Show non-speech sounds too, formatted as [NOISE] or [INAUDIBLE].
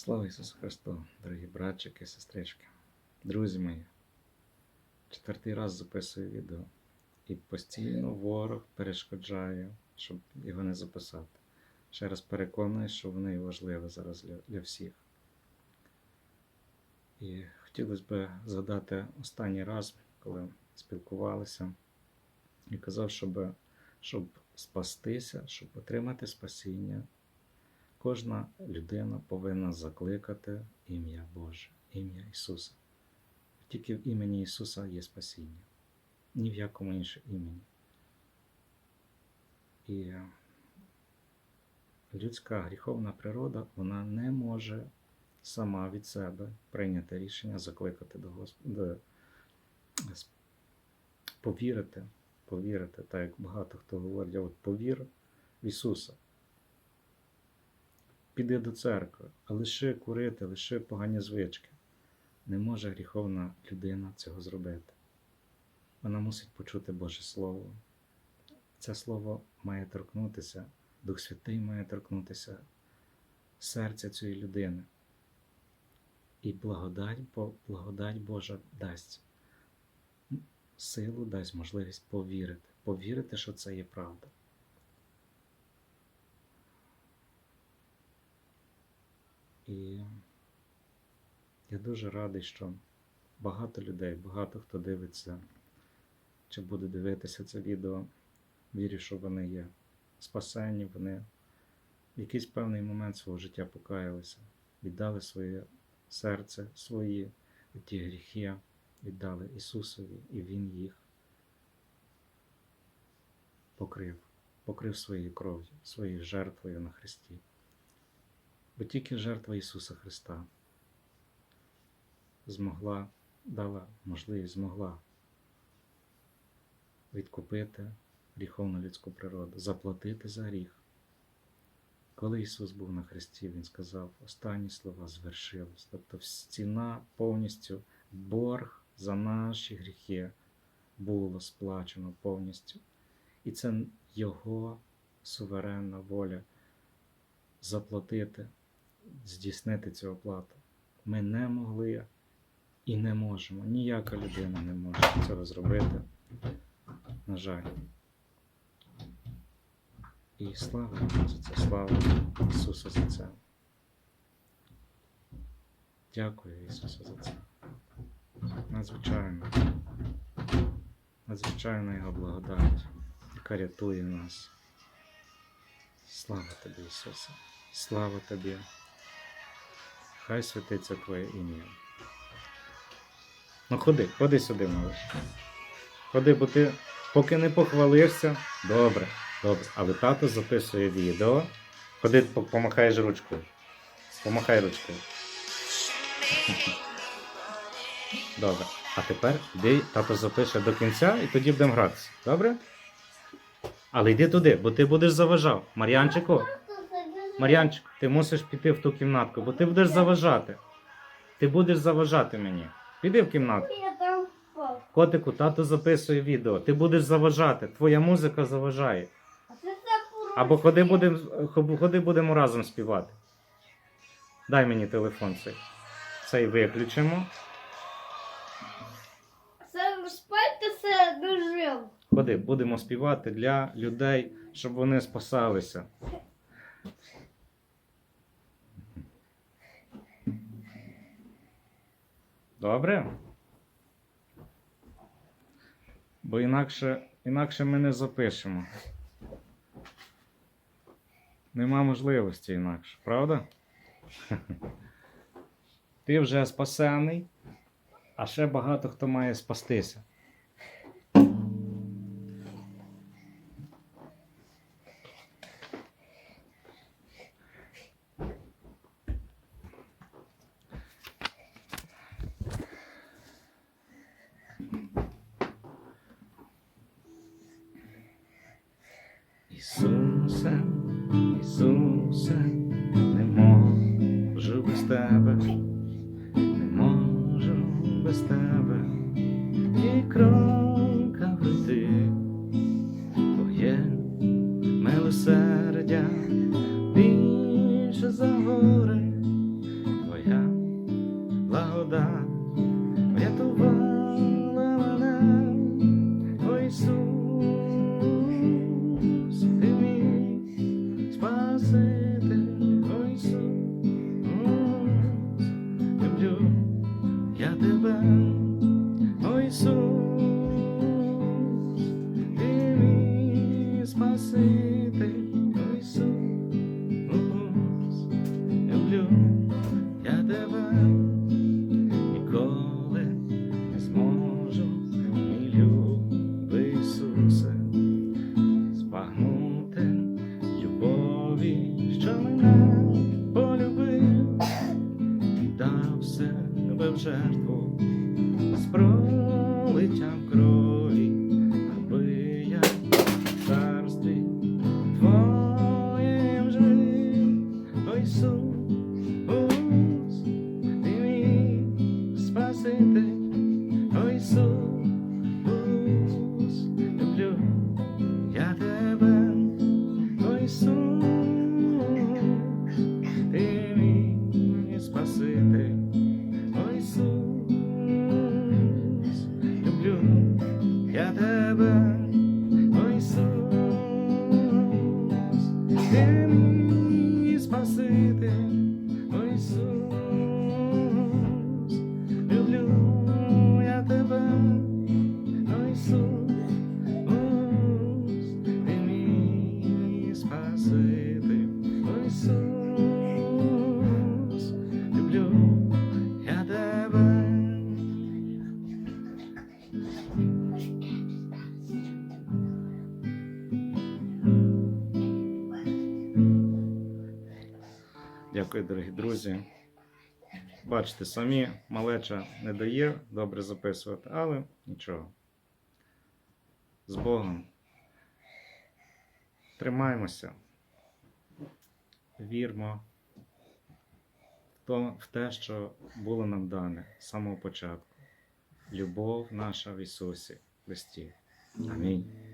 Слава Ісусу Христу, дорогі братчики, сестрички, друзі мої. Четвертий раз записую відео, і постійно ворог перешкоджає, щоб його не записати. Ще раз переконую, що воно і важливе зараз для, для всіх. І хотілося б згадати останній раз, коли спілкувалися, і казав, щоб, щоб спастися, щоб отримати спасіння, Кожна людина повинна закликати ім'я Боже, ім'я Ісуса. Тільки в імені Ісуса є спасіння, ні в якому іншому імені. І людська гріховна природа вона не може сама від себе прийняти рішення закликати до Господа, повірити, повірити, так як багато хто говорить, от повір в Ісуса піди до церкви, а лише курити, лише погані звички. Не може гріховна людина цього зробити. Вона мусить почути Боже Слово. Це слово має торкнутися, Дух Святий має торкнутися серця цієї людини. І благодать, благодать Божа дасть силу, дасть можливість повірити, повірити, що це є правда. І я дуже радий, що багато людей, багато хто дивиться, чи буде дивитися це відео, вірю, що вони є спасені, вони в якийсь певний момент свого життя покаялися, віддали своє серце, свої ті гріхи, віддали Ісусові, і Він їх покрив, покрив своєю кров'ю, своєю жертвою на Христі. Бо тільки жертва Ісуса Христа змогла, дала можливість, змогла відкупити гріховну людську природу, заплатити за гріх. Коли Ісус був на Христі, Він сказав останні слова звершилось. Тобто стіна повністю борг за наші гріхи було сплачено повністю. І це Його суверенна воля заплатити здійснити цю оплату. Ми не могли і не можемо. Ніяка людина не може цього зробити. На жаль. І слава за це, слава Ісусу за це. Дякую Ісусу за це. Надзвичайно. Надзвичайно Його благодать, яка рятує нас. Слава тобі, Ісусе! Слава тобі! Хай святиться Твоє ім'я. Ну ходи, ходи сюди, малиш. Ходи, бо ти поки не похвалився. Добре, добре. Але тато записує відео. Ходи, помахаєш ручкою. Помахай ручкою. [LAUGHS] Добре. А тепер йди, тато запише до кінця і тоді будемо гратися. Добре? Але йди туди, бо ти будеш заважав. Мар'янчику. Мар'янчик, ти мусиш піти в ту кімнатку, бо ти будеш заважати. Ти будеш заважати мені. Піди в кімнатку. Котику, тато записує відео. Ти будеш заважати. Твоя музика заважає. Або ходи будемо ходи будемо разом співати. Дай мені телефон цей. Цей виключимо. Це спайте це дожив. Ходи, будемо співати для людей, щоб вони спасалися. Добре? Бо інакше, інакше ми не запишемо. Нема можливості інакше, правда? Ти вже спасений, а ще багато хто має спастися. Ісусе, Ісусе, не можу без тебе, не можу без тебе просити до Ісус, я тебе, ніколи не зможу, люби Ісусе, спагнути любові, що мене полюбив, дав себе в жертву з пролиттям крові. Спаситель, О Ісус, тебе, О Ісус, ти мій Спаситель, О Ісус, Дякую, дорогі друзі. Бачите, самі малеча не дає добре записувати, але нічого. З Богом. Тримаємося. Вірмо в те, що було нам дане з самого початку. Любов наша в Ісусі Христі. Амінь.